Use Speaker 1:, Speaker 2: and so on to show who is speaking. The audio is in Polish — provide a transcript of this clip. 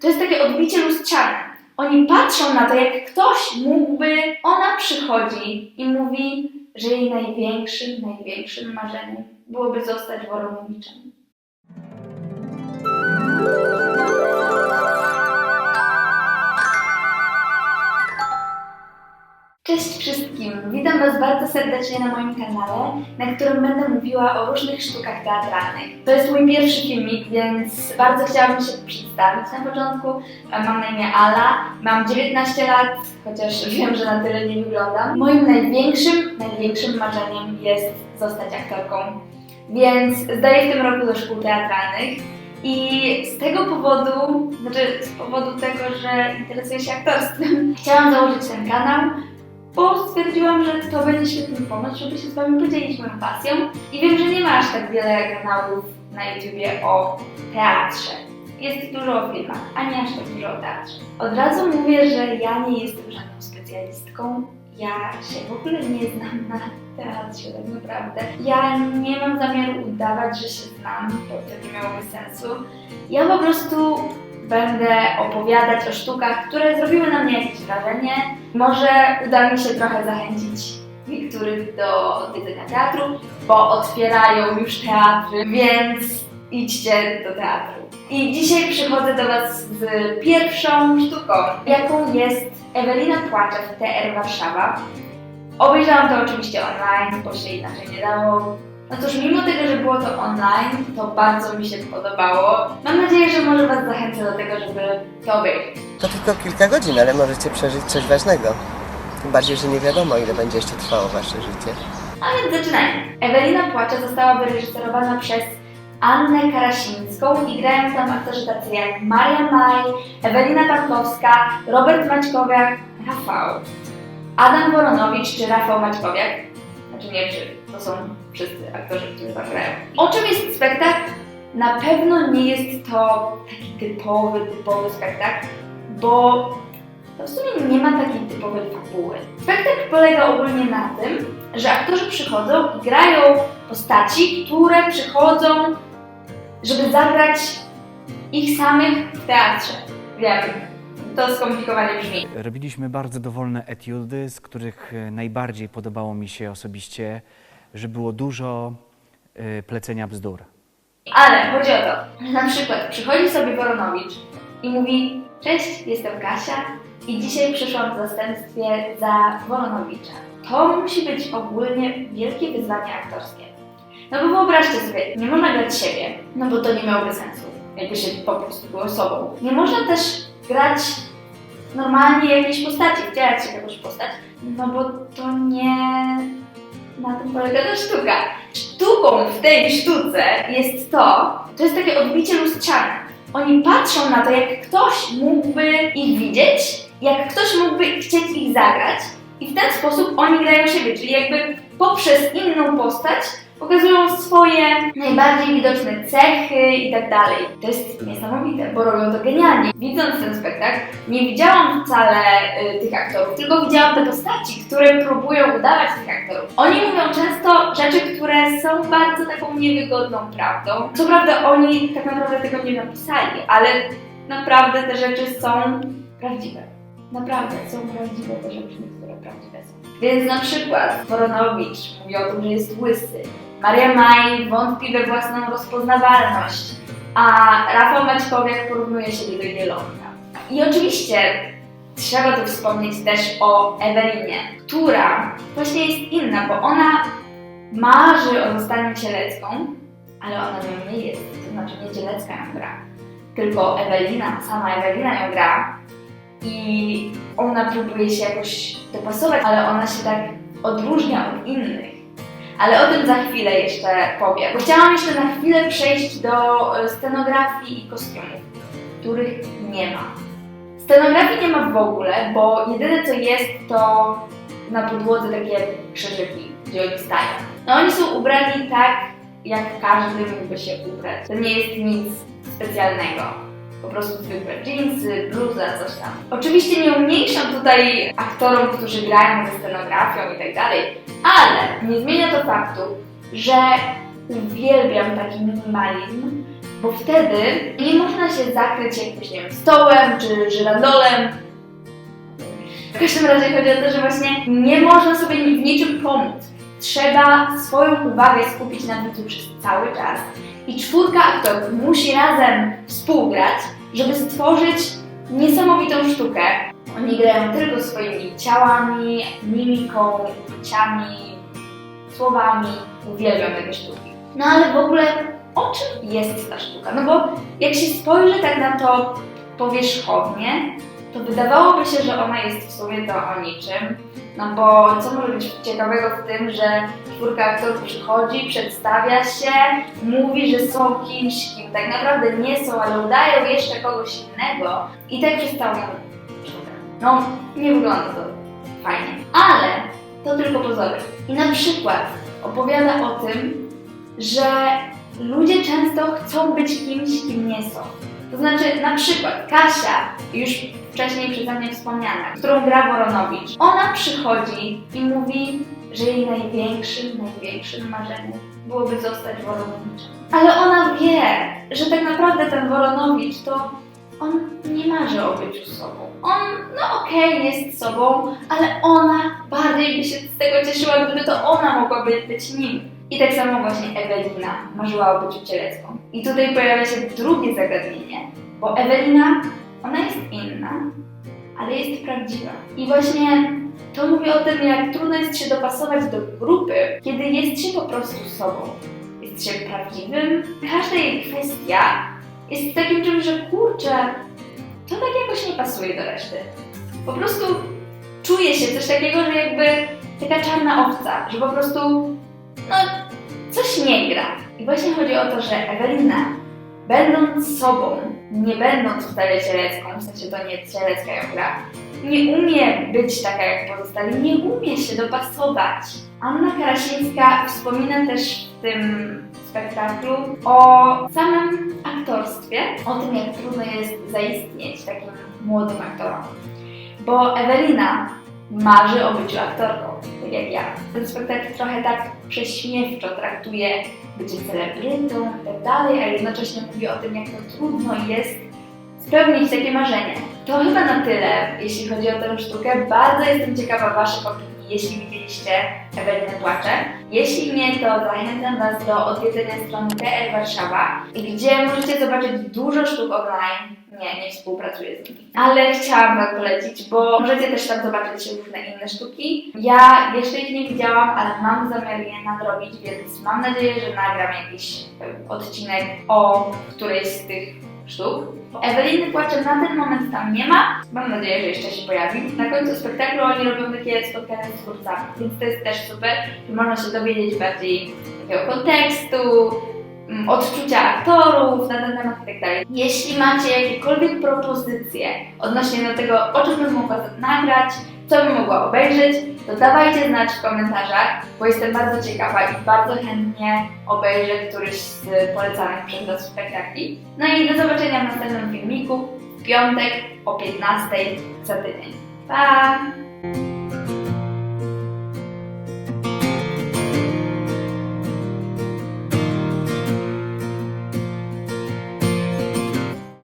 Speaker 1: To jest takie odbicie lustrzane. Oni patrzą na to, jak ktoś mógłby, ona przychodzi i mówi, że jej największym, największym marzeniem byłoby zostać Woronowiczem. Cześć wszystkim! Witam Was bardzo serdecznie na moim kanale, na którym będę mówiła o różnych sztukach teatralnych. To jest mój pierwszy filmik, więc bardzo chciałabym się przedstawić na początku. Mam na imię Ala, mam 19 lat, chociaż wiem, że na tyle nie wyglądam. Moim największym, największym marzeniem jest zostać aktorką, więc zdaję w tym roku do szkół teatralnych. I z tego powodu, znaczy z powodu tego, że interesuję się aktorstwem, chciałam założyć ten kanał, bo stwierdziłam, że to będzie świetny pomysł, żeby się z Wami podzielić moją pasją. I wiem, że nie ma aż tak wiele kanałów na YouTubie o teatrze. Jest dużo o filmach, a nie aż tak dużo o teatrze. Od razu mówię, że ja nie jestem żadną specjalistką. Ja się w ogóle nie znam na teatrze, tak naprawdę. Ja nie mam zamiaru udawać, że się znam, bo to nie miałoby sensu. Ja po prostu będę opowiadać o sztukach, które zrobiły na mnie jakieś wrażenie. Może uda mi się trochę zachęcić niektórych do odwiedzenia teatru, bo otwierają już teatry, więc idźcie do teatru. I dzisiaj przychodzę do Was z pierwszą sztuką, jaką jest Ewelina Płacze w TR Warszawa. Obejrzałam to oczywiście online, bo się inaczej nie dało. No cóż, mimo tego, że było to online, to bardzo mi się podobało. Mam nadzieję, że może Was zachęcę do tego, żeby to obejrzeć.
Speaker 2: To tylko kilka godzin, ale możecie przeżyć coś ważnego. Tym bardziej, że nie wiadomo, ile będzie jeszcze trwało wasze życie.
Speaker 1: A więc zaczynajmy. Ewelina Płacze została wyreżyserowana przez Annę Karasińską i grają tam aktorzy tacy jak Maria Maj, Ewelina Pankowska, Robert Maćkowiak, Rafał, Adam Woronowicz czy Rafał Maćkowiak. Znaczy nie czy to są wszyscy aktorzy, którzy tam grają. O czym jest spektakl? Na pewno nie jest to taki typowy, typowy spektakl, bo to w sumie nie ma takiej typowej fabuły. Spektakl polega ogólnie na tym, że aktorzy przychodzą i grają postaci, które przychodzą, żeby zagrać ich samych w teatrze. Wiem, to skomplikowanie brzmi.
Speaker 3: Robiliśmy bardzo dowolne etiudy, z których e, najbardziej podobało mi się osobiście, że było dużo e, plecenia bzdur.
Speaker 1: Ale chodzi o to, że na przykład przychodzi sobie Woronowicz i mówi Cześć, jestem Kasia i dzisiaj przyszłam w zastępstwie za Woronowicza. To musi być ogólnie wielkie wyzwanie aktorskie. No bo wyobraźcie sobie, nie można grać siebie, no bo to nie miałoby sensu, jakby się po prostu było sobą. Nie można też grać normalnie jakiejś postaci, wcielać się jakąś postać, no bo to nie na tym polega ta sztuka. Sztuką w tej sztuce jest to, to jest takie odbicie lustrzane. Oni patrzą na to, jak ktoś mógłby ich widzieć, jak ktoś mógłby chcieć ich zagrać i w ten sposób oni grają siebie, czyli jakby poprzez inną postać pokazują swoje najbardziej widoczne cechy i tak dalej. To jest niesamowite, bo robią to genialnie. Widząc ten spektakl, nie widziałam wcale y, tych aktorów, tylko widziałam te postaci, które próbują udawać tych aktorów. Oni mówią często rzeczy, które są bardzo taką niewygodną prawdą. Co prawda oni tak naprawdę tego nie napisali, ale naprawdę te rzeczy są prawdziwe. Naprawdę są prawdziwe te rzeczy, które prawdziwe są. Więc na przykład Woronowicz mówi o tym, że jest łysy. Maria Maj wątpi we własną rozpoznawalność, a Rafał Maćkowiak porównuje siebie do Zielonka. I oczywiście trzeba tu wspomnieć też o Ewelinie, która właśnie jest inna, bo ona marzy o zostaniu cielecką, ale ona nią nie jest, to znaczy nie cielecka ją gra, tylko Ewelina, sama Ewelina ją gra i ona próbuje się jakoś dopasować, ale ona się tak odróżnia od innych. Ale o tym za chwilę jeszcze powiem. Bo chciałam jeszcze na chwilę przejść do e, scenografii i kostiumów, których nie ma. Scenografii nie ma w ogóle, bo jedyne co jest to na podłodze takie krzyżyki, gdzie oni stają. No oni są ubrani tak, jak każdy mógłby się ubrać. To nie jest nic specjalnego. Po prostu zwykłe jeansy, bluza, coś tam. Oczywiście nie umniejszam tutaj aktorom, którzy grają ze scenografią i tak dalej, ale nie zmienia to faktu, że uwielbiam taki minimalizm Bo wtedy nie można się zakryć jakimś, nie wiem, stołem czy żyrandolem. W każdym razie chodzi o to, że właśnie nie można sobie w niczym pomóc. Trzeba swoją uwagę skupić na widzu przez cały czas. I czwórka aktorów musi razem współgrać, żeby stworzyć niesamowitą sztukę. Oni grają tylko swoimi ciałami, mimiką, uczuciami, słowami. Uwielbiam takie sztuki. No ale w ogóle o czym jest ta sztuka? No bo jak się spojrzy tak na to powierzchownie, to wydawałoby się, że ona jest w sumie to o niczym. No bo co może być ciekawego w tym, że czwórka aktorów przychodzi, przedstawia się, mówi, że są kimś, kim tak naprawdę nie są, ale udają jeszcze kogoś innego i tak sztukę. No, nie wygląda to fajnie. Ale to tylko pozory. I na przykład opowiada o tym, że ludzie często chcą być kimś, kim nie są. To znaczy, na przykład Kasia, już wcześniej przeze mnie wspomniana, którą gra Woronowicz, ona przychodzi i mówi, że jej największym, największym marzeniem byłoby zostać Woronowiczem. Ale ona wie, że tak naprawdę ten Woronowicz to on nie marzy o byciu sobą. On, no okej, jest sobą, ale ona bardziej by się z tego cieszyła, gdyby to ona mogła być nim. I tak samo właśnie Ewelina marzyła o byciu cielecką. I tutaj pojawia się drugie zagadnienie, bo Ewelina, ona jest inna, ale jest prawdziwa. I właśnie to mówi o tym, jak trudno jest się dopasować do grupy, kiedy jest się po prostu sobą. Jest się prawdziwym. Każda jej kwestia jest takim czymś, że kurczę, to tak jakoś nie pasuje do reszty. Po prostu czuje się coś takiego, że jakby taka czarna owca, że po prostu no, coś nie gra. I właśnie chodzi o to, że Ewelina, będąc sobą, nie będąc wcale cielecką, w sensie to nie cielecka ją gra, nie umie być taka jak pozostali, nie umie się dopasować. Anna Karasińska wspomina też w tym spektaklu o samym aktorstwie, o tym jak trudno jest zaistnieć takim młodym aktorom. Bo Ewelina marzy o byciu aktorką, tak jak ja. Ten spektakl trochę tak prześmiewczo traktuje bycie celebrytą i tak dalej, a jednocześnie mówi o tym, jak to trudno jest spełnić takie marzenie. To chyba na tyle, jeśli chodzi o tę sztukę. Bardzo jestem ciekawa Waszych opinii, jeśli widzieliście Ewelinę Płacze. Jeśli nie, to zachęcam Was do odwiedzenia strony TR Warszawa, gdzie możecie zobaczyć dużo sztuk online. Nie, nie współpracuję z nimi. Ale chciałam Wam polecić, bo możecie też tam zobaczyć różne inne sztuki. Ja jeszcze ich nie widziałam, ale mam zamiar je nadrobić, więc mam nadzieję, że nagram jakiś e, odcinek o którejś z tych sztuk. Eweliny Płacze na ten moment tam nie ma. Mam nadzieję, że jeszcze się pojawi. Na końcu spektaklu oni robią takie spotkania z twórcami, więc to jest też super, że można się dowiedzieć bardziej takiego kontekstu, mm, odczucia aktorów na ten temat i tak. Jeśli macie jakiekolwiek propozycje odnośnie do tego, o czym bym mogła nagrać, co bym mogła obejrzeć, to dawajcie znać w komentarzach, bo jestem bardzo ciekawa i bardzo chętnie obejrzę któryś z polecanych przez Was spektakli. No i do zobaczenia w następnym filmiku w piątek o 15 za tydzień. Pa!